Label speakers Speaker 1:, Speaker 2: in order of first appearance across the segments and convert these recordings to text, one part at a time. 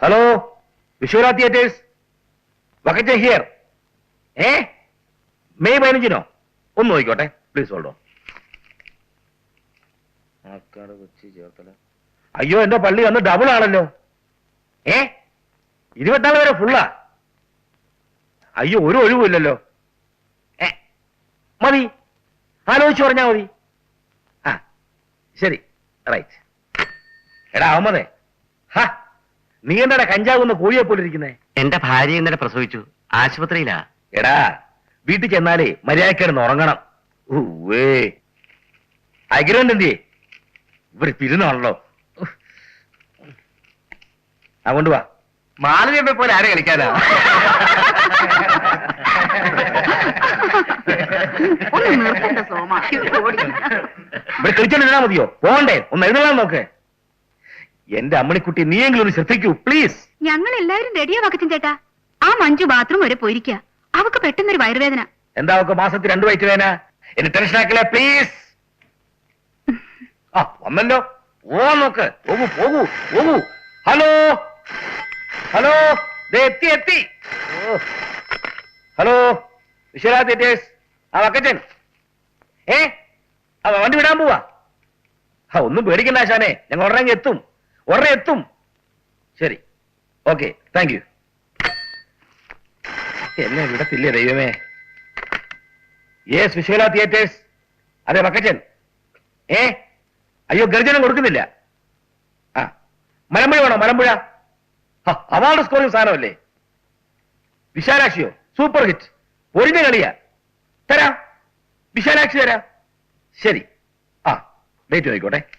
Speaker 1: Hello വിശ്വര theatres വക്കച്ച here ഏ മെയ് പതിനഞ്ചിനോ? ഒന്ന് നോക്കിക്കോട്ടെ. പ്ലീസ് ഹോൾഡോ ആക്കാട് കൊച്ചി ചേർത്തല അയ്യോ എന്റെ പള്ളി അന്ന് ഡബിൾ ആണല്ലോ. ഏ? ഇരുപത്തിനാല് വരെ ഫുള്ളാ അയ്യോ ഒരു ഒഴിവുമില്ലല്ലോ ഏ? മതി. ആലോചിച്ച് പറഞ്ഞാ മതി. ആ ശരി. റൈറ്റ് എടാ അഹമ്മദേ ഹാ. നീ എന്താ കഞ്ചാവുന്ന കോഴിയെ പോലെ ഇരിക്കുന്നേ?
Speaker 2: എന്റെ ഭാര്യ ഇന്നലെ പ്രസവിച്ചു. ആശുപത്രിയിലാ.
Speaker 1: എടാ വീട്ടിൽ ചെന്നാലേ മര്യാദക്കിടന്ന് ഉറങ്ങണം. അഗ്രഹം എന്തിയേ? ഇവർ തിരുന്നാണല്ലോ. അതുകൊണ്ട് വാ.
Speaker 2: മാലവിയമ്മ പോലെ ആരെ കളിക്കാനാ.
Speaker 1: ഇവിടെ കളിച്ചോണ്ടിരുന്നാ മതിയോ? പോകണ്ടേ ഒന്ന് എഴുന്നള്ളാൻ നോക്ക്. എന്റെ അമ്മണിക്കുട്ടി നീയെങ്കിലും ഒന്ന് ശ്രദ്ധിക്കൂ പ്ലീസ്
Speaker 3: ഞങ്ങൾ എല്ലാവരും റെഡിയാ വക്കച്ചൻ ചേട്ടാ? ആ മഞ്ജു ബാത്റൂം വരെ പോയിരിക്കുക അവക്ക് പെട്ടെന്നൊരു വയറുവേദന.
Speaker 1: എന്താ അവക്ക് മാസത്തിൽ രണ്ടു വയറ്റ് വേന എന്നെ ടെൻഷൻ ആക്കലേ പ്ലീസ് ആ വന്നല്ലോ. ഓ നോക്ക്. പോകൂ പോകൂ പോകൂ ഹലോ? ഹലോ? ദേ എത്തി എത്തി. ഹലോ? വിശ്വനാഥ് തിയേറ്റേഴ്സ് ആ വക്കച്ചൻ. ഏ? ആ വണ്ടി വിടാൻ പോവാ. ആ ഒന്നും പേടിക്കണ്ട ആശാനെ. ഞങ്ങൾ ഉടനെ എത്തും. ഉടനെ എത്തും. ശരി. ഓക്കെ. Thank you. എന്നെ വിടത്തില്ലേ ദൈവമേ? Yes Vishwala theatres. അതെ വക്കച്ചൻ ഏ? അയ്യോ ഗർജനം കൊടുക്കുന്നില്ല. ആ. മലമ്പുഴ വേണോ? മലമ്പുഴ. അവാർഡ് സ്കോറിംഗ് സാധനമല്ലേ? വിശാലാക്ഷിയോ? Super hit. പൊരിഞ്ഞ കളിയാ. തരാം. വിശാലാക്ഷി തരാം. ശരി. ആ ഡേറ്റ് നോക്കിക്കോട്ടെ.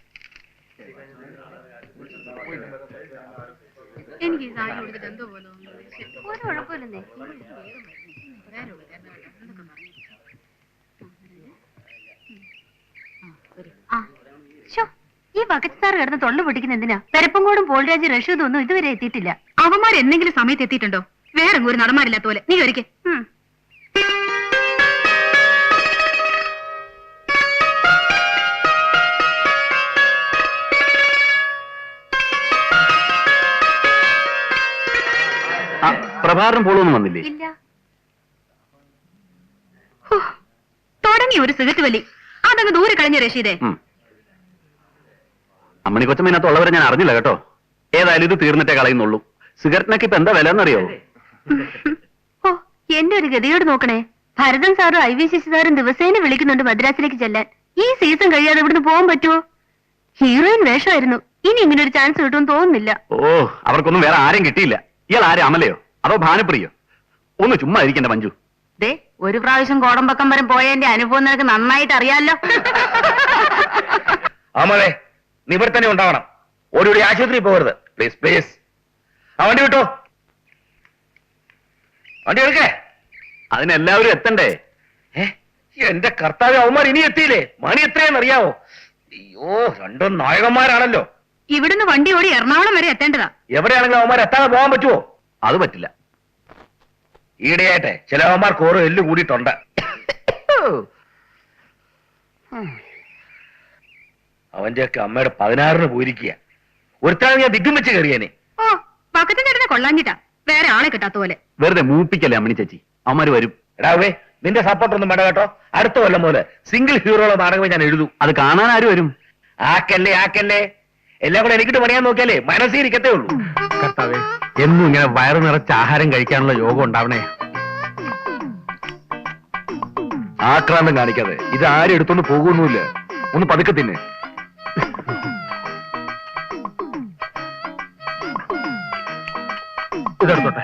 Speaker 3: എനിക്ക് ഈ സാരി കൊടുത്തിട്ട് എന്തോ പോലെ ഒരു കുഴപ്പമില്ലെന്നേ ഈ വകച്ച് സാർ കിടന്ന് തൊള്ളു പിടിക്കുന്ന എന്തിനാ പെരപ്പങ്കോടും പോൾരാജ് റഷീദും ഒന്നും ഇതുവരെ എത്തിയിട്ടില്ല അവന്മാർ എന്തെങ്കിലും സമയത്ത് എത്തിയിട്ടുണ്ടോ വേറെ ഒരു നടന്മാരില്ലാത്ത പോലെ നീ ഒരിക്കൽ
Speaker 2: പ്രഭാകരൻ പോളൊന്നും വന്നില്ലേ?
Speaker 3: ഇല്ല. തുടങ്ങി ഒരു സിഗരറ്റ് വലി. അതങ്ങ് ദൂരെ കളഞ്ഞ
Speaker 2: രശീദേ. അമ്മണി കൊച്ചമ്മനകത്ത് ഉള്ളവരെ ഞാൻ അറിഞ്ഞില്ല കേട്ടോ. ഏതായാലും ഇത് തീർന്നിട്ടേ കളയുന്നുള്ളൂ. സിഗരറ്റിനൊക്കെ ഇപ്പൊ എന്താ വില എന്നറിയോ
Speaker 3: ഓ എന്റെ ഒരു ഗതിയോട് നോക്കണേ. ഭരതൻ സാറും ഐ വി ശശി സാറും ദിവസേന വിളിക്കുന്നുണ്ട് മദ്രാസിലേക്ക് ചെല്ലാൻ. ഈ സീസൺ കഴിയാതെ ഇവിടുന്ന് പോകാൻ പറ്റുമോ ഹീറോയിൻ വേഷമായിരുന്നു. ഇനി ഇങ്ങനെ ഒരു ചാൻസ് കിട്ടുമെന്ന് തോന്നുന്നില്ല.
Speaker 2: ഓ അവർക്കൊന്നും വേറെ ആരും കിട്ടിയില്ല. ഇയാൾ ആരും അമലയോ? അതോ ഭാനുപ്രിയോ? ഒന്ന് ചുമ്മാ ഇരിക്കണ്ട മഞ്ജു.
Speaker 3: ദേ ഒരു പ്രാവശ്യം കോടമ്പക്കം വരെ പോയതിന്റെ അനുഭവം നിനക്ക് നന്നായിട്ട് അറിയാലോ.
Speaker 1: അമ്മേ നീ ഇവിടെ ഉണ്ടാവണം. ഒരു ആശുപത്രി പോകരുത്. പ്ലീസ് പ്ലീസ് ആ വണ്ടി വിട്ടോ. വണ്ടി എടുക്കേ.
Speaker 2: അതിനെല്ലാവരും എത്തണ്ടേ?
Speaker 1: എന്റെ കർത്താവ് അവന്മാർ ഇനി എത്തിയില്ലേ? മണി എത്രയെന്ന് അറിയാവോ? അയ്യോ രണ്ടും നായകന്മാരാണല്ലോ.
Speaker 3: ഇവിടുന്ന് വണ്ടി ഓടി എറണാകുളം വരെ എത്തേണ്ടതാ.
Speaker 1: എവിടെയാണെങ്കിലും അവന്മാർ എത്താതെ പോകാൻ പറ്റുമോ
Speaker 2: അത് പറ്റില്ല.
Speaker 1: ഈടെയായിട്ടെ ചിലവന്മാർക്ക് ഓരോ എല്ല് കൂടിയിട്ടുണ്ട്. അവന്റെ ഒക്കെ അമ്മയുടെ പതിനാറിന് പോയിരിക്കുക. ഒരുത്താണ് ഞാൻ ദിഗ്ഗം വെച്ച് കയറിയനെ.
Speaker 3: ഓ പക്കത്തിന്റെ കൊള്ളാഞ്ഞിട്ടാ. വേറെ ആളെ കിട്ടാത്ത പോലെ.
Speaker 2: വെറുതെ മൂപ്പിക്കല്ലേ അമ്മണി ചേച്ചി? അമ്മര് വരും.
Speaker 1: എടാവേ നിന്റെ സപ്പോർട്ട് ഒന്നും വേണ്ട കേട്ടോ. അടുത്ത കൊല്ലം പോലെ സിംഗിൾ ഹീറോയുടെ നാടകം ഞാൻ എഴുതൂ.
Speaker 2: അത് കാണാൻ ആര് വരും?
Speaker 1: ആക്കല്ലേ ആക്കല്ലേ. എല്ലാം കൂടെ എനിക്കിട്ട് പണിയാൻ നോക്കിയാലേ മനസ്സിൽ ഇരിക്കത്തേ ഉള്ളൂ
Speaker 2: എന്നും ഇങ്ങനെ വയറു നിറച്ച് ആഹാരം കഴിക്കാനുള്ള യോഗം ഉണ്ടാവണേ.
Speaker 1: ആക്രാന്തം കാണിക്കാതെ. ഇത് ആരും എടുത്തോണ്ട് പോകുന്നില്ല ഒന്ന് പതുക്കെ തിന്നെ.
Speaker 2: ഇതെടുത്തോട്ടെ.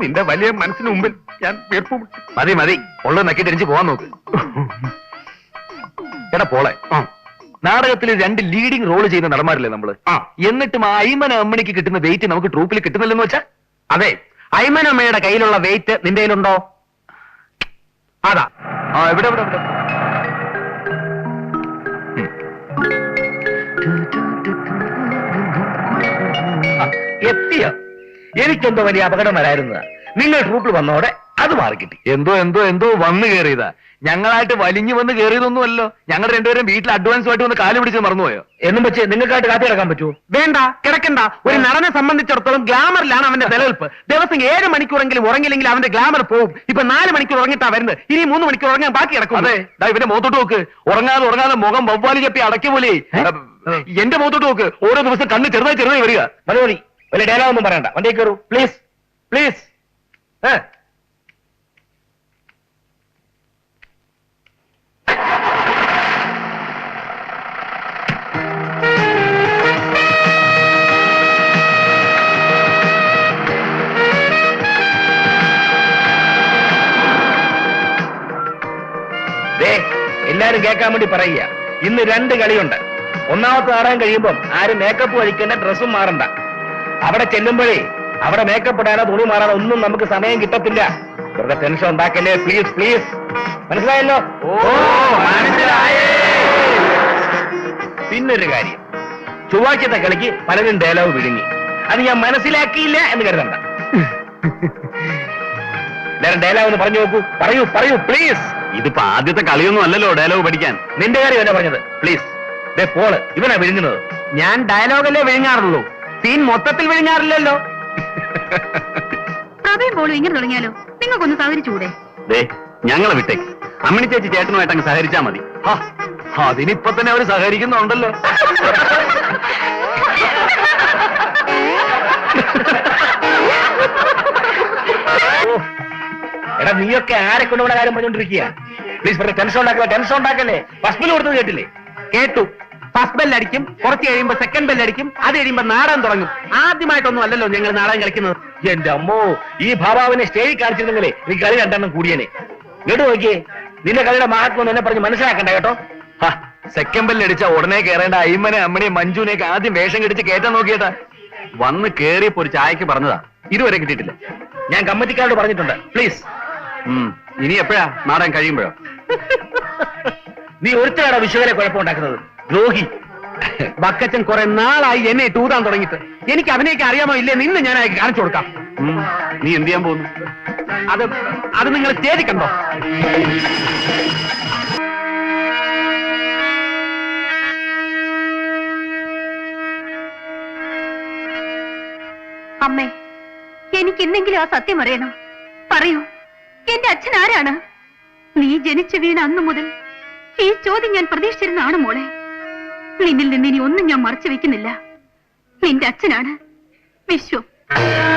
Speaker 4: നിന്റെ വലിയ മനസ്സിന് മുമ്പിൽ
Speaker 5: ഞാൻ വീർപ്പ്. മതി മതി. ഉള്ളത് നക്കി തിരിച്ച് പോവാൻ നോക്ക്. എടാ പോളെ നാടകത്തിൽ രണ്ട് ലീഡിംഗ് റോൾ ചെയ്യുന്ന നടന്മാരില്ലേ
Speaker 4: നമ്മൾ.
Speaker 5: എന്നിട്ടും ആ അയ്മന അമ്മണിക്ക് കിട്ടുന്ന വെയിറ്റ് നമുക്ക് ട്രൂപ്പിൽ കിട്ടുന്നില്ലെന്ന് വെച്ചാ?
Speaker 4: അതെ. അയ്മനമ്മയുടെ കയ്യിലുള്ള വെയിറ്റ് നിന്റെ കയ്യിലുണ്ടോ? അതാ.
Speaker 5: ആ എവിടെ എവിടെ എവിടെ
Speaker 1: എത്തിയ? എനിക്കെന്തോ വലിയ അപകടം വരായിരുന്നതാ നിങ്ങൾ റൂട്ടിൽ വന്നോടെ അത് മാറിക്കിട്ടി
Speaker 5: എന്തോ എന്തോ എന്തോ വന്ന് കയറിയതാ. ഞങ്ങളായിട്ട് വലിഞ്ഞു വന്ന് കയറിയതൊന്നുമല്ലോ. ഞങ്ങൾ രണ്ടുപേരും വീട്ടിൽ അഡ്വാൻസ് ആയിട്ട് വന്ന് കാൽ പിടിച്ച് മറന്നുപോയോ?
Speaker 1: എന്നും വെച്ച് നിങ്ങൾക്കായിട്ട് കാത്തി കിടക്കാൻ പറ്റുമോ?
Speaker 4: വേണ്ട കിടക്കണ്ട. ഒരു നടനെ സംബന്ധിച്ചിടത്തോളം ഗ്ലാമറിലാണ് അവന്റെ നിലനിൽപ്പ്. ദിവസം ഏഴ് മണിക്കൂറെങ്കിലും ഉറങ്ങില്ലെങ്കിൽ അവന്റെ ഗ്ലാമർ പോകും ഇപ്പൊ നാല് മണിക്കൂർ ഉറങ്ങിട്ടാ വരുന്നത്. ഇനി മൂന്ന് മണിക്കൂർ ഉറങ്ങാൻ ബാക്കി കിടക്കും.
Speaker 5: അതെ ഇവന്റെ മുഖത്തോട്ട് നോക്ക്. ഉറങ്ങാതെ ഉറങ്ങാതെ മുഖം വവ്വാലി ചപ്പി അടക്കി പോലെ എന്റെ മുഖത്തോട്ട് നോക്ക്. ഓരോ ദിവസം കണ്ണ് ചെറുതായി ചെറുതായി വരിക.
Speaker 1: മതി വലിയ ഡയലോഗ് ഒന്നും പറയണ്ട. വണ്ടി കയറൂ പ്ലീസ് പ്ലീസ് എല്ലാരും കേൾക്കാൻ വേണ്ടി പറയുക. ഇന്ന് രണ്ട് കളിയുണ്ട്. ഒന്നാമത്തെ ആറാൻ കഴിയുമ്പം ആരും മേക്കപ്പ് കഴിക്കേണ്ട ഡ്രസ്സും മാറണ്ട. അവിടെ ചെല്ലുമ്പോഴേ അവിടെ മേക്കപ്പ് ഇടാനോ തുണി മാറാനോ ഒന്നും നമുക്ക് സമയം കിട്ടത്തില്ല. വെറുതെ ടെൻഷൻ ഉണ്ടാക്കല്ലേ? പ്ലീസ് പ്ലീസ് മനസ്സിലായല്ലോ?
Speaker 5: ഓ, മനസ്സിലായേ.
Speaker 1: പിന്നൊരു കാര്യം. ചൊവ്വാഴ്ചത്തെ കളിക്ക് പലരും ഡയലോഗ് വിഴുങ്ങി. അത് ഞാൻ മനസ്സിലാക്കിയില്ല എന്ന് കരുതണ്ട. ഡയലോഗ് ഒന്ന് പറഞ്ഞു നോക്കൂ. പറയൂ പറയൂ പ്ലീസ്
Speaker 5: ഇതിപ്പോ ആദ്യത്തെ കളിയൊന്നും അല്ലല്ലോ ഡയലോഗ് പഠിക്കാൻ.
Speaker 1: നിന്റെ കാര്യം എന്നാ പറഞ്ഞത്? പ്ലീസ് ദേ പോൾ ഇവനാ വിഴുങ്ങുന്നത്.
Speaker 4: ഞാൻ ഡയലോഗല്ലേ വിഴുങ്ങാറുള്ളൂ? സീൻ മൊത്തത്തിൽ വിഴുങ്ങാറില്ലല്ലോ
Speaker 6: പ്രവീൺ പോലും ഇങ്ങനെ തുടങ്ങിയാലോ? നിങ്ങൾക്കൊന്ന് സഹകരിച്ചുകൂടെ?
Speaker 5: ദേ ഞങ്ങളെ വിട്ടേ. അമ്മിണി ചേച്ചി ചേട്ടനുമായിട്ട് അങ്ങ് സഹകരിച്ചാ മതി. അതിനിപ്പോ തന്നെ അവർ സഹകരിക്കുന്നുണ്ടല്ലോ.
Speaker 1: എടാ നീയൊക്കെ ആരെ കൊണ്ടുപോണ കാര്യം പറഞ്ഞോണ്ടിരിക്കുക പ്ലീസ് പറഞ്ഞ ടെൻഷൻ ഉണ്ടാക്കല്ലേ? ടെൻഷൻ ഉണ്ടാക്കല്ലേ? ഫസ്റ്റ് കൊടുത്തത് കേട്ടില്ലേ?
Speaker 4: കേട്ടു. ഫസ്റ്റ് ബെല്ലടിക്കും കുറച്ച് കഴിയുമ്പോ സെക്കൻഡ് ബെല്ലടിക്കും അത് കഴിയുമ്പോ നാടൻ തുടങ്ങും. ആദ്യമായിട്ടൊന്നും അല്ലല്ലോ ഞങ്ങൾ നാടകം കളിക്കുന്നത്.
Speaker 1: എന്റെ അമ്മോ ഈ ഭാവാവിനെ സ്റ്റേജിൽ കാണിച്ചിരുന്നെങ്കിലേ നീ കളി രണ്ടെണ്ണം കൂടിയനെ. ഇങ്ങോട്ട് നോക്കിയേ നിന്റെ കളിയുടെ മഹാത്മം എന്നെ പറഞ്ഞ് മനസ്സിലാക്കണ്ട കേട്ടോ.
Speaker 5: സെക്കൻഡ് ബെല്ലടിച്ച ഉടനെ കയറേണ്ട അയ്മനെ അമ്മനെ മഞ്ജുനെയൊക്കെ ആദ്യം വേഷം കെടിച്ച് കേറ്റാൻ നോക്കിയേട്ടാ. വന്ന് കേറിയപ്പോ ഒരു ചായക്ക് പറഞ്ഞതാ. ഇതുവരെ കിട്ടിയിട്ടില്ല.
Speaker 1: ഞാൻ കമ്മിറ്റിക്കാരോട് പറഞ്ഞിട്ടുണ്ട്. പ്ലീസ്.
Speaker 5: ഇനി എപ്പോഴാ നാടൻ കഴിയുമ്പോഴോ?
Speaker 1: നീ ഒരുത്തരാണ് വിശ്വകരെ കുഴപ്പമുണ്ടാക്കുന്നത് ദ്രോഹി
Speaker 4: ബക്കച്ചൻ കുറെ നാളായി എന്നെ ടൂതാൻ തുടങ്ങിയിട്ട്. എനിക്ക് അവനെയൊക്കെ അറിയാമോ ഇല്ലേ? നിന്ന് ഞാൻ അയക്ക് കാണിച്ചു കൊടുക്കാം.
Speaker 5: നീ എന്ത് ചെയ്യാൻ പോകുന്നു?
Speaker 4: അത് അത് നിങ്ങൾ സ്റ്റേജിൽ കണ്ടോ?
Speaker 6: അമ്മേ എനിക്ക് ഇന്നെങ്കിലും ആ സത്യം അറിയണം. പറയൂ എന്റെ അച്ഛൻ ആരാണ്? നീ ജനിച്ചു വീണ അന്നു മുതൽ ഈ ചോദ്യം ഞാൻ പ്രതീക്ഷിച്ചിരുന്നാണ് മോളെ. നിന്നിൽ നിന്ന് ഇനി ഒന്നും ഞാൻ മറച്ചു വെക്കുന്നില്ല. നിന്റെ അച്ഛനാണ് വിശ്വം.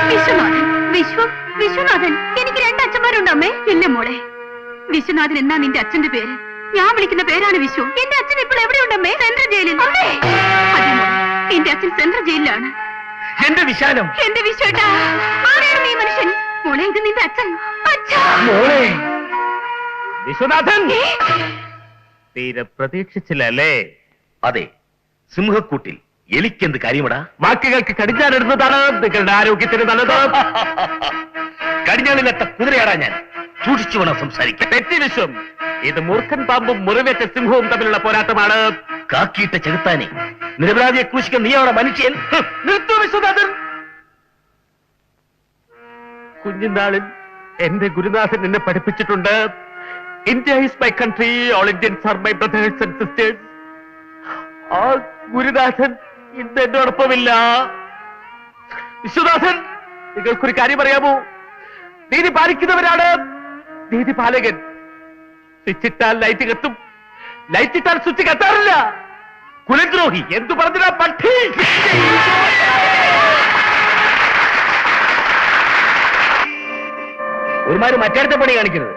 Speaker 6: വിശ്വനാഥൻ. വിശ്വം. വിശ്വനാഥൻ. എനിക്ക് രണ്ട് അച്ഛന്മാരുണ്ട് അമ്മേ. ഇല്ല മോളെ. വിശ്വനാഥൻ എന്നാ നിന്റെ അച്ഛന്റെ പേര്? ഞാൻ വിളിക്കുന്ന പേരാണ് വിശ്വം. എന്റെ അച്ഛൻ ഇപ്പോൾ എവിടെയുണ്ടമ്മേ സെൻട്രൽ ജയിലിൽ. എന്റെ അച്ഛൻ സെൻട്രൽ ജയിലിലാണ്.
Speaker 1: എന്റെ വിശാലം.
Speaker 6: എന്റെ വിശ്വനുഷ്യൻ ആരാണ് ഈ മനുഷ്യൻ? മോളെ ഇത് നിന്റെ അച്ഛൻ.
Speaker 1: മോളെ.
Speaker 4: വിശ്വനാഥൻ. തീരെ പ്രതീക്ഷിച്ചില്ലല്ലേ?
Speaker 1: അതെ. സിംഹക്കൂട്ടിൽ എലിക്കെന്ത് കാര്യമടാ?
Speaker 4: വാക്കുകൾക്ക് കടിഞ്ഞാനെടുത്തതാണ് നിങ്ങളുടെ ആരോഗ്യത്തിന് നല്ലത്.
Speaker 1: കടിഞ്ഞാണില്ലാത്ത കുതിരയാടാ ഞാൻ. സൂക്ഷിച്ചു വേണം സംസാരിക്കാൻ.
Speaker 4: തെറ്റി വിശ്വം. ഇത് മൂർഖൻ പാമ്പും മുറിവേറ്റ സിംഹവും തമ്മിലുള്ള പോരാട്ടമാണ്
Speaker 1: കാക്കിയിട്ട ചെകുത്താനെ. നിരപരാധിയെ കൂശിക്കാൻ നീ അവിടെ മനുഷ്യൻ.
Speaker 4: നിർത്തു വിശ്വനാഥൻ. കുഞ്ഞുനാളിൽ എന്റെ ഗുരുനാഥൻ എന്നെ പഠിപ്പിച്ചിട്ടുണ്ട്. India is my country all Indians are my brothers and sisters ആ ഗുരുനാഥൻ ഇന്ന് എന്നോടൊപ്പമില്ല വിശ്വദാസൻ നിങ്ങൾക്കൊരു കാര്യം പറയാമോ? നീതി പാലിക്കുന്നവരാണ്. നീതി പാലകൻ. സ്വിച്ച് ഇട്ടാൽ ലൈറ്റ് കത്തും. ലൈറ്റ് ഇട്ടാൽ സ്വിച്ച് കത്താറില്ല. കുലദ്രോഹി എന്തു പറഞ്ഞാ പട്ടി?
Speaker 1: ഒരുമാര് മറ്റേടത്തെ പണി കാണിക്കരുത്.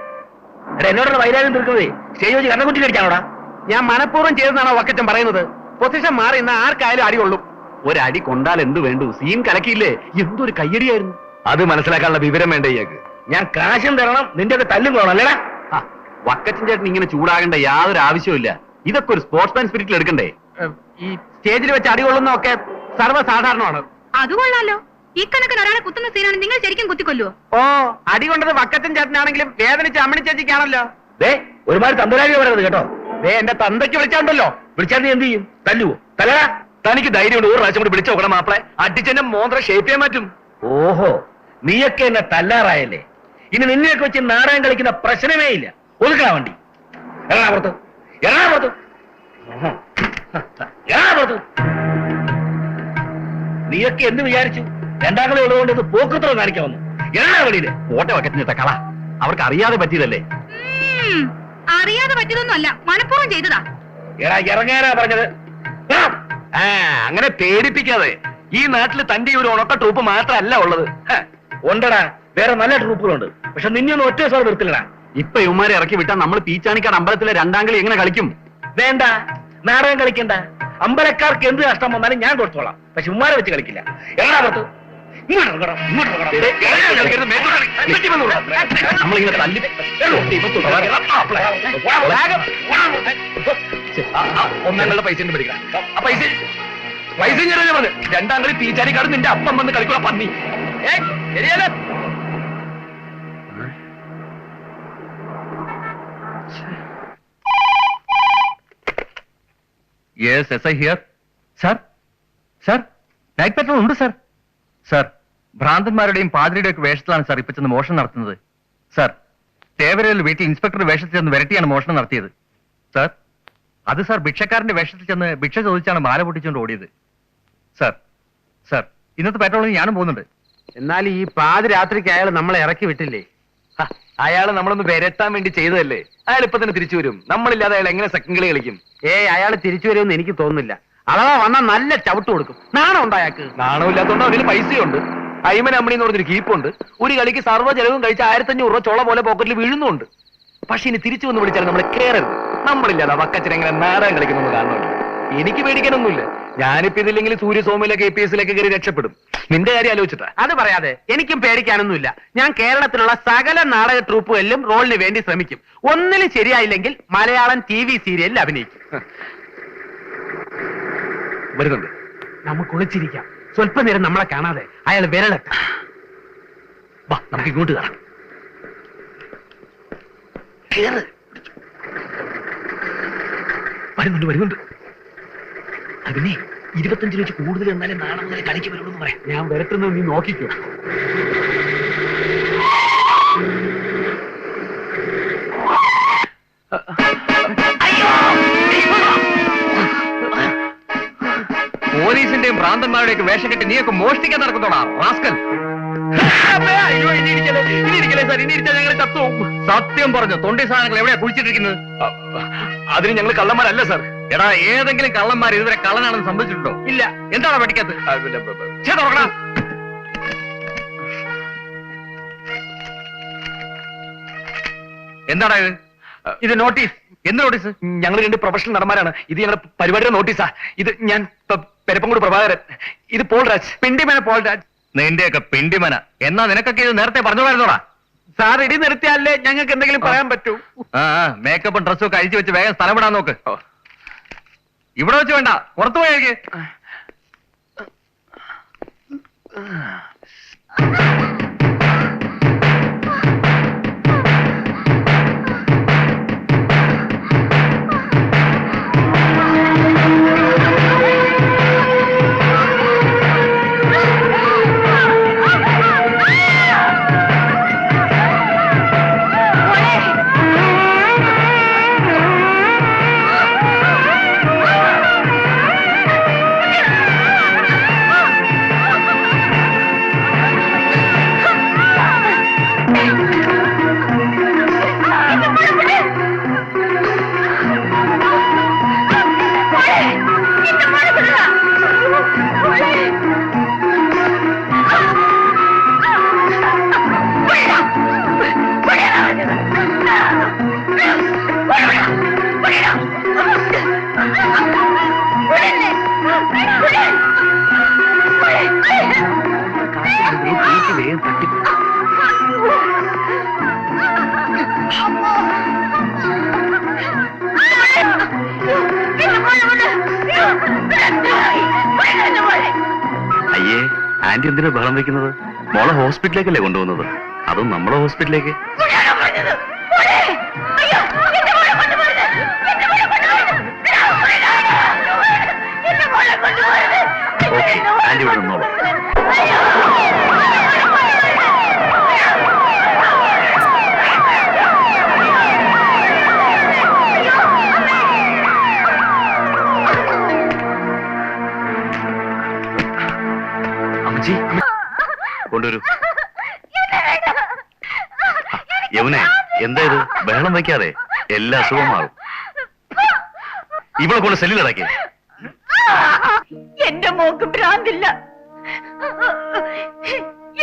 Speaker 1: എടാ വൈരാഗ്യം തീർക്കുന്നത് സ്റ്റേജ് വെച്ച് കണ്ണക്കുറ്റി കഴിക്കാനോടാ
Speaker 4: ഞാൻ മനഃപൂർവം ചെയ്തെന്നാണോ വക്കച്ചൻ പറയുന്നത്? പൊസിഷൻ മാറി ഇന്ന് ആർക്കായാലും അടികൊള്ളും
Speaker 5: ഒരടി കൊണ്ടാൽ എന്ത് വേണ്ടു? സീൻ കലക്കിയില്ലേ? എന്തൊരു കയ്യടിയായിരുന്നു. അത് മനസ്സിലാക്കാനുള്ള വിവരം വേണ്ട ഇയാൾക്ക്?
Speaker 1: ഞാൻ കാശും തരണം നിന്റെ ഒക്കെ തല്ലും വേണം അല്ലേടാ?
Speaker 5: വക്കച്ചൻ ചേട്ടൻ ഇങ്ങനെ ചൂടാകേണ്ട യാതൊരു ആവശ്യമില്ല ഇതൊക്കെ ഒരു സ്പോർട്സ്മാൻ സ്പിരിറ്റിൽ എടുക്കണ്ടേ?
Speaker 4: ഈ സ്റ്റേജിൽ വെച്ച് അടികൊള്ളുന്നതൊക്കെ സർവസാധാരണമാണ്.
Speaker 6: അത് കൊള്ളാലോ. ഇക്കണക്കിന് ഒരാളെ കുത്തുന്ന സീനാണ് നിങ്ങൾ ശരിക്കും കുത്തിക്കൊല്ലുവോ?
Speaker 4: ഓ അടി കൊണ്ടത് വക്കച്ചൻ ചേട്ടനാണെങ്കിലും വേദനിച്ച് അമ്മണി ചേച്ചിക്കാണല്ലോ.
Speaker 1: ദേ ഒരുമാതിരി തമ്പുരാജി പറയുന്നത് കേട്ടോ.
Speaker 4: ദേ എന്റെ തന്തയ്ക്ക് വിളിച്ചാണ്ടല്ലോ.
Speaker 1: വിളിച്ചാൽ നീ എന്ത് ചെയ്യും? തല്ലുവോ? തല
Speaker 5: തനിക്ക് ധൈര്യമുണ്ട് ഒരു പ്രാവശ്യം കൂടി വിളിച്ചു നോക്കണം മാപ്പിളെ. അടിച്ചെന്നെ മോന്ത്ര ഷേപ്പ് ചെയ്യാൻ പറ്റും.
Speaker 1: ഓഹോ നീയൊക്കെ എന്നെ തല്ലാറായല്ലേ? ഇനി നിന്നെയൊക്കെ വെച്ച് നാടകം കളിക്കുന്ന പ്രശ്നമേ ഇല്ല. ഒതുക്കണ വണ്ടി. എറണാകുളത്ത് എറണാകുളത്ത് എറണാകുളത്ത് നീയൊക്കെ എന്ത് വിചാരിച്ചു? രണ്ടാം കളി ഉള്ളതുകൊണ്ട് ഇത് പോക്കൃത്തം കാണിക്കാൻ വന്നു. എറണാകുളിയിൽ
Speaker 5: ഓട്ടെ വക്കച്ചൻ ചേട്ടാ കള. അവർക്ക് അറിയാതെ പറ്റിയതല്ലേ?
Speaker 6: അറിയാതെ പറ്റിയതൊന്നും അല്ല മനഃപൂർവം ചെയ്തതാ.
Speaker 1: എടാ ഇറങ്ങാനാ പറഞ്ഞത്. ആ,
Speaker 5: അങ്ങനെ പേടിപ്പിക്കാതെ. ഈ നാട്ടിൽ തന്റെ ഒരു ഉണക്ക ട്രൂപ്പ് മാത്രമല്ല ഉള്ളത്.
Speaker 1: ഉണ്ടടാ വേറെ നല്ല ട്രൂപ്പുകളുണ്ട്. പക്ഷെ നിന്നെ ഒന്നും ഒറ്റ സാർ നിർത്തില്ലടാ.
Speaker 5: ഇപ്പൊ ഇവന്മാരെ ഇറക്കി വിട്ടാൽ നമ്മൾ പീച്ചാണിക്കാട് അമ്പലത്തിലെ രണ്ടാം കളി എങ്ങനെ കളിക്കും?
Speaker 1: വേണ്ട നാടകം കളിക്കണ്ട. അമ്പലക്കാർക്ക് എന്ത് നഷ്ടം വന്നാലും ഞാൻ കൊടുത്തോളാം. പക്ഷെ ഉമ്മാരെ വെച്ച് കളിക്കില്ല.
Speaker 5: വിടാം. നമ്മളിങ്ങനെ തല്ലി ആ, ആ, ഒന്നാം കളുടെ പൈസ ഉണ്ട് പിടിക്കണം ആ പൈസ. പൈസ ഞാൻ പറഞ്ഞു രണ്ടാം കളി തീച്ചാരിക്കാട് നിന്റെ അപ്പം വന്ന് കളിക്കുക പന്നി. ഏ ശരിയല്ലേ yes yes I here sir sir night petrol ഉണ്ട് സാർ സാർ ഭ്രാന്തന്മാരുടെയും പാതിരിയുടെയും ഒക്കെ വേഷത്തിലാണ് സാർ ഇപ്പൊ ചെന്ന് മോഷണം നടത്തുന്നത്. സാർ തേവരയിൽ വീട്ടിൽ ഇൻസ്പെക്ടർ വേഷത്തിൽ ചെന്ന് വരട്ടിയാണ് മോഷണം നടത്തിയത്. സാർ അത് സാർ ഭിക്ഷക്കാരന്റെ വേഷത്തിൽ ചെന്ന് ഭിക്ഷ ചോദിച്ചാണ് മാല പൊട്ടിച്ചുകൊണ്ട് ഓടിയത്. സാർ സാർ ഇന്നത്തെ പെട്രോളിന് ഞാനും പോകുന്നുണ്ട്.
Speaker 4: എന്നാൽ ഈ പാതിരാത്രിക്ക് അയാൾ നമ്മളെ ഇറക്കി വിട്ടില്ലേ?
Speaker 5: അയാൾ നമ്മളൊന്ന് വിരട്ടാൻ വേണ്ടി ചെയ്തതല്ലേ? അയാൾ ഇപ്പൊ തന്നെ തിരിച്ചു വരും. നമ്മളില്ലാതെ അയാൾ എങ്ങനെ സെക്കൻഡ് കളി കളിക്കും?
Speaker 4: ഏ അയാൾ തിരിച്ചു വരുമെന്ന് എനിക്ക് തോന്നുന്നില്ല. അഥവാ വന്നാൽ നല്ല ചവിട്ട് കൊടുക്കും. നാണം ഉണ്ട് അയാൾക്ക്?
Speaker 5: നാണമില്ലാത്തോണ്ട് അവരിൽ പൈസയുണ്ട്. അയ്മൻ അമ്മണി എന്ന് പറഞ്ഞൊരു കീപ്പുണ്ട് ഒരു കളിക്ക് സർവ ചെലവും കഴിച്ച് ആയിരത്തഞ്ഞൂറ് രൂപ ചൊള പോലെ പോക്കറ്റിൽ വീഴുന്നുണ്ട്. പക്ഷെ ഇനി തിരിച്ചു വന്ന് വിളിച്ചാൽ നമ്മൾ കേറരുത്. നമ്മളില്ലാതെ വക്കച്ചൻ എങ്ങനെ നാടകം കളിക്കുന്നു കാണുന്നുണ്ട്. എനിക്ക് പേടിക്കാനൊന്നുമില്ല. ഞാനിപ്പോ ഇതില്ലെങ്കിൽ സൂര്യ സോമിലെ എ പി എസിലൊക്കെ കയറി രക്ഷപ്പെടും. നിന്റെ കാര്യം ആലോചിച്ചിട്ടാ?
Speaker 4: അത് പറയാതെ എനിക്കും പേടിക്കാനൊന്നുമില്ല. ഞാൻ കേരളത്തിലുള്ള സകല നാടക ട്രൂപ്പുകളിലും റോളിന് വേണ്ടി ശ്രമിക്കും. ഒന്നിലും ശരിയായില്ലെങ്കിൽ മലയാളം ടി വി സീരിയലിൽ അഭിനയിക്കും.
Speaker 5: വരുന്നുണ്ട്.
Speaker 4: നമുക്ക് ഒളിച്ചിരിക്കാം. സ്വല്പനേരം നമ്മളെ കാണാതെ അയാൾ
Speaker 5: വിരലട്ട നമുക്ക് ഇങ്ങോട്ട് കയറാം. കേറ്. വരുന്നുണ്ട് വരുന്നുണ്ട്. അതിനെ ഇരുപത്തഞ്ച് രൂപ കൂടുതൽ എന്നാലും നാളെ മുതൽ കളിക്ക് വരുള്ളൂ എന്ന് പറയാം.
Speaker 4: ഞാൻ വരട്ടുന്നത് നീ നോക്കിക്കോ.
Speaker 5: പോലീസിന്റെയും ഭ്രാന്തന്മാരുടെയൊക്കെ വേഷം കെട്ടി നീയൊക്കെ മോഷ്ടിക്കാൻ നടക്കുന്നോടാ റാസ്കൽ? സത്യം പറഞ്ഞു തൊണ്ടി സാധനങ്ങൾ എവിടെയാ കുഴിച്ചിട്ടിരിക്കുന്നത്? അതിന് ഞങ്ങൾ കള്ളന്മാരല്ല സർ. എടാ ഏതെങ്കിലും കള്ളന്മാർ ഇതുവരെ കള്ളനാണെന്ന് സംഭവിച്ചിട്ടുണ്ടോ?
Speaker 4: ഇല്ല.
Speaker 5: എന്താണ് പഠിക്കാത്തത്. എന്താടാ ഇത്? ഇത് നോട്ടീസ്. എന്ത് നോട്ടീസ്? ഞങ്ങൾ രണ്ട് പ്രൊഫഷണൽ നടന്മാരാണ്. ഇത് ഞങ്ങളുടെ പരിപാടിയുടെ നോട്ടീസാ. ഇത് ഞാൻ പെരപ്പംകൂട് പ്രഭാകരൻ. ഇത് പോൾ രാജ് പോൾരാജ്. പോൾ രാജ് നിന്റെയൊക്കെ പിണ്ടിമന. എന്നാ നിനക്കൊക്കെ ഇത് നേരത്തെ പറഞ്ഞോടായിരുന്നോടാ
Speaker 4: സാർ ഇടി നിർത്തിയാലേ ഞങ്ങൾക്ക് എന്തെങ്കിലും പറയാൻ പറ്റൂ.
Speaker 5: ആ മേക്കപ്പും ഡ്രസ്സും ഒക്കെ അഴിച്ചു വെച്ച് വേഗം സ്ഥലം വിടാൻ നോക്ക്. ഇവിടെ വെച്ച് വേണ്ട പുറത്തു പോയി ഇത്രയും
Speaker 6: തട്ടി.
Speaker 7: അയ്യേ ആന്റി എന്തിനാ ബഹളം വെക്കുന്നത്? മോളെ ഹോസ്പിറ്റലിലേക്കല്ലേ കൊണ്ടുപോകുന്നത്? അതും നമ്മളെ ഹോസ്പിറ്റലിലേക്ക്. അമ്മച്ചി കൊണ്ടുവരൂ. യമുനെ എന്താ ഇത്? ബഹളം വയ്ക്കാതെ. എല്ലാ അസുഖവും മാറും. ഇവിടെ കൊണ്ട് സെല്ലിലടക്കേ
Speaker 8: എന്റെ മോക്ക് ഭ്രാന്തില്ല.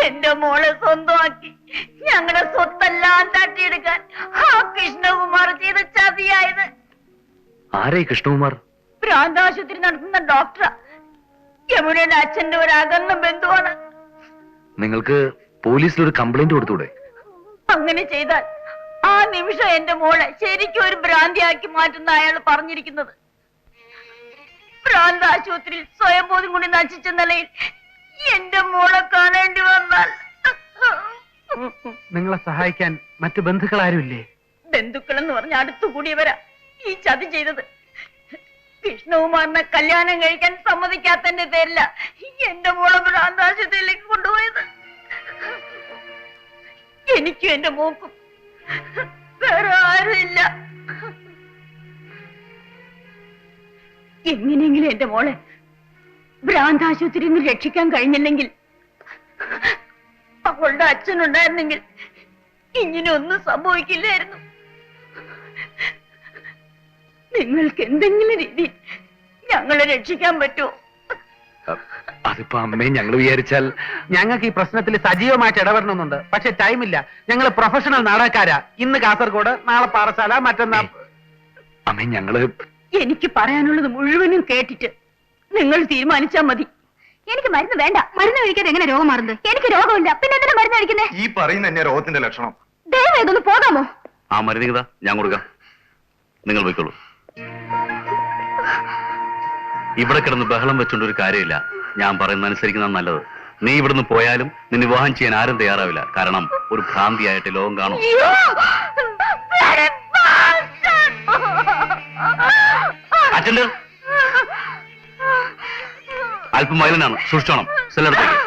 Speaker 8: എന്റെ മോളെ സ്വന്തമാക്കി ഞങ്ങളുടെ സ്വത്തെല്ലാം തട്ടിയെടുക്കാൻ ആ കൃഷ്ണകുമാർ ചെയ്ത ചതിയായത്.
Speaker 7: ആരായി കൃഷ്ണകുമാർ?
Speaker 8: ഭ്രാന്താശുപത്രി നടത്തുന്ന ഡോക്ടറാ. യമുനയുടെ അച്ഛന്റെ ഒരു അകന്ന ബന്ധുവാണ്.
Speaker 7: നിങ്ങൾക്ക് പോലീസിൽ ഒരു കംപ്ലൈന്റ് കൊടുത്തൂടെ
Speaker 8: അങ്ങനെ ചെയ്താൽ ആ നിമിഷം എന്റെ മോളെ ശരിക്കും ഒരു ഭ്രാന്തിയാക്കി മാറ്റുന്ന അയാൾ പറഞ്ഞിരിക്കുന്നത്. ഭ്രാന്ത് ആശുപത്രിയിൽ സ്വയംബോധം കൊണ്ട് നശിച്ച നിലയിൽ എന്റെ മോളെ കാണേണ്ടി വന്നാൽ.
Speaker 4: നിങ്ങളെ സഹായിക്കാൻ മറ്റു ബന്ധുക്കൾ ആരുമില്ലേ
Speaker 8: ബന്ധുക്കൾ എന്ന് പറഞ്ഞ അടുത്തുകൂടിയവരാ ഈ ചതി ചെയ്തത്. കൃഷ്ണകുമാറിനെ കല്യാണം കഴിക്കാൻ സമ്മതിക്കാത്തന്റെ പേരില്ല എന്റെ മോളെ ഭ്രാന്താശുപത്രിയിലേക്ക് കൊണ്ടുപോയത്. എനിക്കും എന്റെ മോക്കും വേറെ ആരുമില്ല. എങ്ങനെയെങ്കിലും എന്റെ മോളെ ഭ്രാന്താശുപത്രിയിൽ നിന്ന് രക്ഷിക്കാൻ കഴിഞ്ഞില്ലെങ്കിൽ അവളുടെ അച്ഛനുണ്ടായിരുന്നെങ്കിൽ ഇങ്ങനെ ഒന്നും സംഭവിക്കില്ലായിരുന്നു. നിങ്ങൾക്ക് എന്തെങ്കിലും രീതി ഞങ്ങളെ രക്ഷിക്കാൻ പറ്റുമോ
Speaker 7: അതിപ്പോ അമ്മേ ഞങ്ങൾ വിചാരിച്ചാൽ
Speaker 4: ഞങ്ങൾക്ക് ഈ പ്രശ്നത്തിൽ സജീവമായിട്ട് ഇടപെടണമെന്നുണ്ട്. പക്ഷെ ടൈമില്ല. ഞങ്ങൾ പ്രൊഫഷണൽ നാടകക്കാരാ. ഇന്ന് കാസർഗോഡ് നാളെ പാറശാല മറ്റന്നാ
Speaker 7: അമ്മേ ഞങ്ങൾ
Speaker 8: എനിക്ക് പറയാനുള്ളത് മുഴുവനും കേട്ടിട്ട് നിങ്ങൾ തീരുമാനിച്ചാ മതി. എനിക്ക് മരുന്ന് വേണ്ട. മരുന്ന് കഴിക്കാതെ എങ്ങനെ രോഗം മാറുന്നത്? എനിക്ക് രോഗമില്ല. പിന്നെ എന്തിനാ മരുന്ന് കഴിക്കുന്നേ?
Speaker 9: ഈ പറയുന്ന തന്നെ രോഗത്തിന്റെ ലക്ഷണം.
Speaker 8: ദയവായി ഇതൊന്ന് പോകാമോ?
Speaker 7: ആ മരുന്ന് ഞാൻ കൊടുക്കാം. നിങ്ങൾ പോയിക്കോളൂ. ഇവിടെ കിടന്ന് ബഹളം വെച്ചുകൊണ്ട് ഒരു കാര്യമില്ല. ഞാൻ പറയുന്ന അനുസരിക്കുന്ന നല്ലത്. നീ ഇവിടുന്ന് പോയാലും നിന്നെ വിവാഹം ചെയ്യാൻ ആരും തയ്യാറാവില്ല. കാരണം ഒരു ഭ്രാന്തിയായിട്ട് ലോകം കാണും. അച്ഛന്റെ അല്പം വയലനാണ്. സൂക്ഷിച്ചോണം. സെല്ലടത്തേക്ക്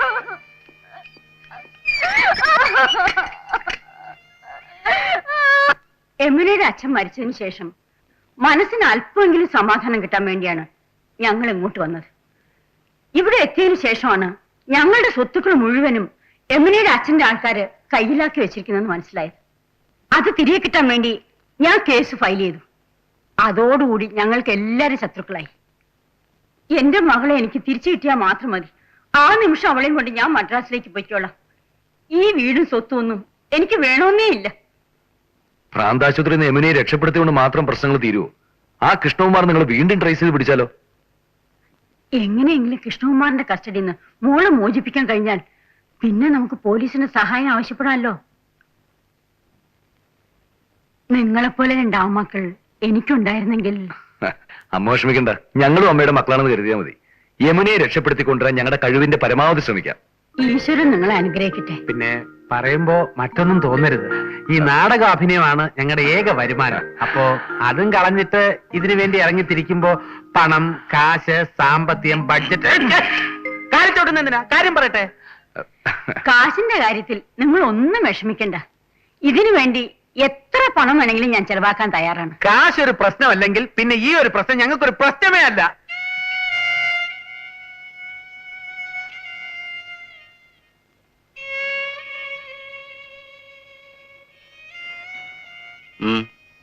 Speaker 8: എമിനയുടെ അച്ഛൻ മരിച്ചതിന് ശേഷം മനസ്സിന് അല്പമെങ്കിലും സമാധാനം കിട്ടാൻ വേണ്ടിയാണ് ഞങ്ങൾ ഇങ്ങോട്ട് വന്നത്. ഇവിടെ എത്തിയതിനു ശേഷമാണ് ഞങ്ങളുടെ സ്വത്തുക്കൾ മുഴുവനും എമിനയുടെ അച്ഛന്റെ ആൾക്കാര് കയ്യിലാക്കി വെച്ചിരിക്കുന്നെന്ന് മനസ്സിലായത്. അത് തിരികെ കിട്ടാൻ വേണ്ടി ഞാൻ കേസ് ഫയൽ ചെയ്തു. അതോടുകൂടി ഞങ്ങൾക്ക് എല്ലാരും ശത്രുക്കളായി. എന്റെ മകളെ എനിക്ക് തിരിച്ചു കിട്ടിയാൽ മാത്രം മതി. ആ നിമിഷം അവളെയും കൊണ്ട് ഞാൻ മദ്രാസിലേക്ക് പോയിക്കോളാം. ഈ വീടും സ്വത്തും ഒന്നും എനിക്ക് വേണമെന്നേ ഇല്ല.
Speaker 7: ഭ്രാന്താശുപത്രിയിൽ നിന്ന് യമുനയെ രക്ഷപ്പെടുത്തിയോണ്ട് മാത്രം പ്രശ്നങ്ങൾ തീരുവോ ആ കൃഷ്ണകുമാർ നിങ്ങൾ വീണ്ടും ട്രേസ് ചെയ്ത് പിടിച്ചാലോ?
Speaker 8: എങ്ങനെയെങ്കിലും കൃഷ്ണകുമാറിന്റെ കസ്റ്റഡിയിൽ നിന്ന് മോളെ മോചിപ്പിക്കാൻ കഴിഞ്ഞാൽ പിന്നെ നമുക്ക് പോലീസിന് സഹായം ആവശ്യപ്പെടാമല്ലോ. നിങ്ങളെപ്പോലെ രണ്ടാമക്കൾ എനിക്കുണ്ടായിരുന്നെങ്കിൽ
Speaker 7: അമ്മ വിഷമിക്കണ്ട. ഞങ്ങളും അമ്മയുടെ മക്കളാണെന്ന് കരുതിയാൽ മതി. യമുനയെ രക്ഷപ്പെടുത്തിക്കൊണ്ടുവരാൻ ഞങ്ങളുടെ കഴിവിന്റെ പരമാവധി ശ്രമിക്കാം.
Speaker 8: ഈശ്വരൻ നിങ്ങളെ അനുഗ്രഹിക്കട്ടെ.
Speaker 4: പിന്നെ പറയുമ്പോ മറ്റൊന്നും തോന്നരുത്. ഈ നാടക അഭിനയമാണ് ഞങ്ങളുടെ ഏക വരുമാനം. അപ്പോ അതും കളഞ്ഞിട്ട് ഇതിനു വേണ്ടി ഇറങ്ങിത്തിരിക്കുമ്പോ പണം കാശ് സാമ്പത്തികം ബഡ്ജറ്റ് കാര്യം പറയട്ടെ.
Speaker 8: കാശിന്റെ കാര്യത്തിൽ നിങ്ങൾ ഒന്നും വിഷമിക്കണ്ട. ഇതിനു വേണ്ടി എത്ര പണം വേണമെങ്കിലും ഞാൻ ചെലവാക്കാൻ തയ്യാറാണ്.
Speaker 4: കാശ് ഒരു പ്രശ്നമല്ലെങ്കിൽ പിന്നെ ഈ ഒരു പ്രശ്നം ഞങ്ങൾക്കൊരു പ്രശ്നമേ അല്ല.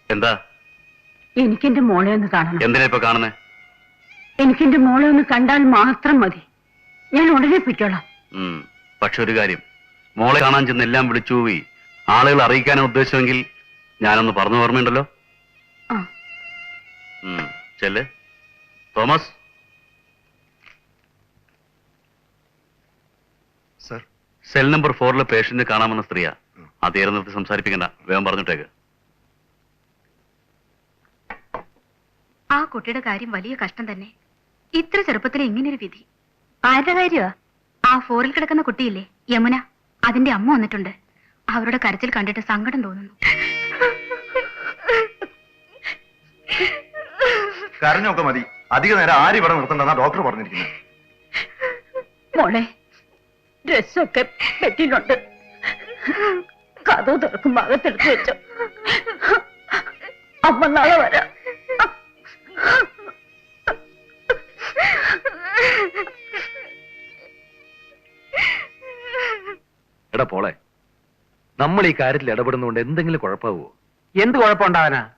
Speaker 7: എന്താ?
Speaker 8: എനിക്കെന്റെ മോളെ ഒന്ന് കാണണം.
Speaker 7: എന്തിനാ ഇപ്പൊ കാണുന്നേ?
Speaker 8: എനിക്കെന്റെ മോളെ ഒന്ന് കണ്ടാൽ മാത്രം മതി. ഞാൻ ഉടനെ
Speaker 7: പിറ്റോളാം പക്ഷെ ഒരു കാര്യം. മോളെ കാണാൻ ചെന്ന് എല്ലാം വിളിച്ചു പോയി ആളുകൾ അറിയിക്കാനാണ് ഉദ്ദേശമെങ്കിൽ ഞാനൊന്ന് പറഞ്ഞു ഓർമ്മയുണ്ടല്ലോ. ചെല്ല്. തോമസ്?
Speaker 9: സർ.
Speaker 7: സെൽ നമ്പർ ഫോറിലെ പേഷ്യന്റ് കാണാമെന്ന സ്ത്രീയാ. അതേറെ നിർത്തി സംസാരിപ്പിക്കണ്ട. വേഗം പറഞ്ഞിട്ടേക്ക്.
Speaker 8: ആ കുട്ടിയുടെ കാര്യം വലിയ കഷ്ടം തന്നെ. ഇത്ര ചെറുപ്പത്തിൽ ഇങ്ങനൊരു വിധി. ആരുടെ കാര്യമാ ആ ഫോറിൽ കിടക്കുന്ന കുട്ടിയില്ലേ യമുന. അതിന്റെ അമ്മ വന്നിട്ടുണ്ട്. അവരുടെ കരച്ചിൽ കണ്ടിട്ട് സങ്കടം തോന്നുന്നു.
Speaker 9: കരഞ്ഞൊക്കെ മതി. അധിക നേരം ആര് ഇവിടെ നിർത്തണ്ടെന്നാ ഡോക്ടർ പറഞ്ഞിരിക്കുന്നു
Speaker 10: മോളെ ഡ്രസ്സൊക്കെ ബെഡിലുണ്ട് കഥ തുറക്കും ഭാഗത്തെടുത്ത് വെച്ചു. അമ്മ നാളെ വരാം.
Speaker 5: എടാ പോളെ നമ്മൾ ഈ കാര്യത്തിൽ ഇടപെടുന്നതുകൊണ്ട് എന്തെങ്കിലും കുഴപ്പമാവോ?
Speaker 4: എന്ത് കുഴപ്പമുണ്ടാവാനാ?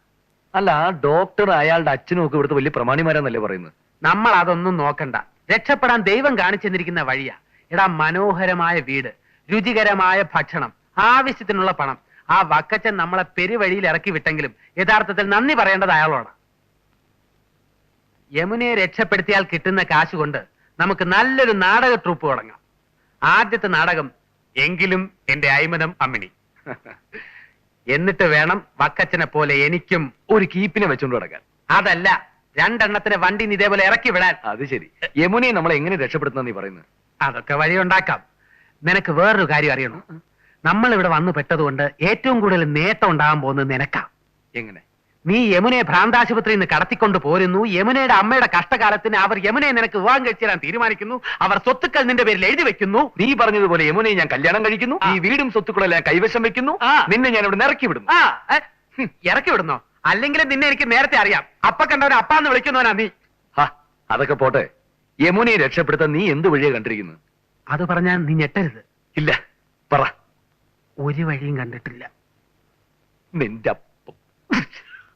Speaker 5: അല്ല ആ ഡോക്ടർ അയാളുടെ അച്ഛനും ഒക്കെ ഇവിടുത്തെ വലിയ പ്രമാണിമാരാന്നല്ലേ പറയുന്നത്?
Speaker 4: നമ്മൾ അതൊന്നും നോക്കണ്ട. രക്ഷപ്പെടാൻ ദൈവം കാണിച്ചെന്നിരിക്കുന്ന വഴിയാ. എടാ മനോഹരമായ വീട് രുചികരമായ ഭക്ഷണം ആവശ്യത്തിനുള്ള പണം. ആ വക്കച്ചൻ നമ്മളെ പെരുവഴിയിൽ ഇറക്കി വിട്ടെങ്കിലും യഥാർത്ഥത്തിൽ നന്ദി പറയേണ്ടത് അയാളോടാ. യമുനയെ രക്ഷപ്പെടുത്തിയാൽ കിട്ടുന്ന കാശ് കൊണ്ട് നമുക്ക് നല്ലൊരു നാടക ട്രൂപ്പ് തുടങ്ങാം. ആദ്യത്തെ നാടകം എങ്കിലും എന്റെ അയ്മനം അമ്മിണി. എന്നിട്ട് വേണം വക്കച്ചനെ പോലെ എനിക്കും
Speaker 5: ഒരു കീപ്പിനെ വെച്ചുകൊണ്ട് തുടങ്ങാൻ
Speaker 4: അതല്ല രണ്ടെണ്ണത്തിന് വണ്ടി ഇതേപോലെ ഇറക്കി വിടാൻ.
Speaker 5: അത് ശരി. യമുനയെ നമ്മൾ എങ്ങനെ രക്ഷപ്പെടുത്തുന്ന നീ പറയുന്നത്?
Speaker 4: അതൊക്കെ വഴിയുണ്ടാക്കാം നിനക്ക് വേറൊരു കാര്യം അറിയണം? നമ്മൾ ഇവിടെ വന്നു പെട്ടതുകൊണ്ട് ഏറ്റവും കൂടുതൽ നേട്ടം ഉണ്ടാകാൻ പോകുന്നത് നിനക്കാ.
Speaker 5: എങ്ങനെ?
Speaker 4: നീ യമുനയെ ഭ്രാന്താശുപത്രിയിൽ നിന്ന് കടത്തിക്കൊണ്ട് പോരുന്നു. യമുനയുടെ അമ്മയുടെ കഷ്ടകാലത്തിന് അവർ യമുനയെ നിനക്ക് വിവാഹം കഴിച്ചു തരാൻ തീരുമാനിക്കുന്നു. അവർ സ്വത്തുക്കൾ നിന്റെ പേരിൽ എഴുതി വെക്കുന്നു.
Speaker 5: നീ പറഞ്ഞതുപോലെ യമുനയെ ഞാൻ കല്യാണം കഴിക്കുന്നു. ഈ വീടും സ്വത്തുക്കളെല്ലാം ഞാൻ കൈവശം വെക്കുന്നു. നിന്നെ ഞാൻ ഇവിടെ ഇറക്കി വിടുന്നു.
Speaker 4: ഇറക്കി വിടുന്നോ? അല്ലെങ്കിൽ നിന്നെ എനിക്ക് നേരത്തെ അറിയാം. അപ്പ കണ്ടവനെ അപ്പാന്ന് വിളിക്കുന്നവനാ നീ.
Speaker 5: അതൊക്കെ പോട്ടെ. യമുനയെ രക്ഷപ്പെടുത്താൻ നീ എന്ത് വഴിയാ കണ്ടിരിക്കുന്നു?
Speaker 4: അത് പറഞ്ഞാൽ നീ ഞെട്ടരുത്.
Speaker 5: ഇല്ല പറ.
Speaker 4: ഒരു വഴിയും കണ്ടിട്ടില്ല.
Speaker 5: നിന്റെ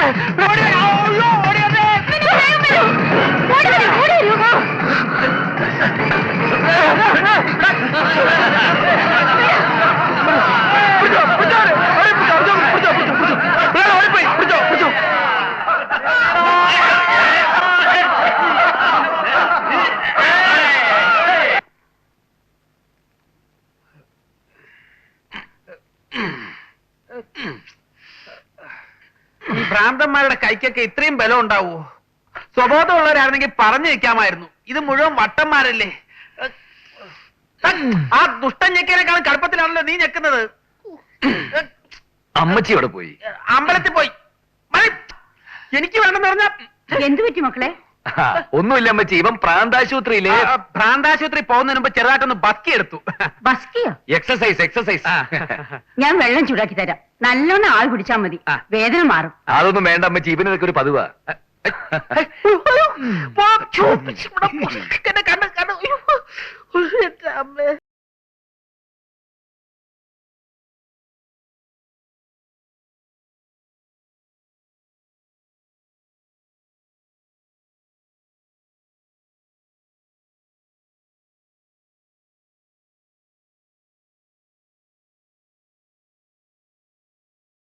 Speaker 4: ഈ കൈക്കൊക്കെ ഇത്രയും ബലം ഉണ്ടാവോ? സ്വബോധമുള്ളവരായിരുന്നെങ്കിൽ പറഞ്ഞു വെക്കാമായിരുന്നു ഇത് മുഴുവൻ വട്ടന്മാരല്ലേ? ആ ദുഷ്ടൻ ഞെക്കിനേക്കാളും കടുപ്പത്തിലാണല്ലോ നീ ഞെക്കുന്നത്.
Speaker 5: അമ്മച്ചി അവിടെ പോയി?
Speaker 4: അമ്പലത്തിൽ പോയി. മതി. എനിക്ക് വേണമെന്ന് പറഞ്ഞ
Speaker 10: എന്തു പറ്റി മക്കളെ?
Speaker 5: ഒന്നുമില്ല അമ്മച്ചി ഇവൻ പ്രാന്താശുപത്രിയിലെ.
Speaker 4: പ്രാന്താശുപത്രി പോകുന്നതിന് മുമ്പ് ചെറുതായിട്ടൊന്ന് ബസ്കി എടുത്തു.
Speaker 10: ബസ്കിയോ?
Speaker 5: എക്സസൈസ് എക്സസൈസ്
Speaker 10: ഞാൻ വെള്ളം ചൂടാക്കി തരാം. നല്ലോണം ആൾ കുടിച്ചാ മതി.
Speaker 4: ആ.
Speaker 10: വേദന മാറും.
Speaker 5: അതൊന്നും വേണ്ട അമ്മച്ചി ഇവനൊക്കെ ഒരു പതിവാ.
Speaker 4: കണ്ണ് കണ്ണ്.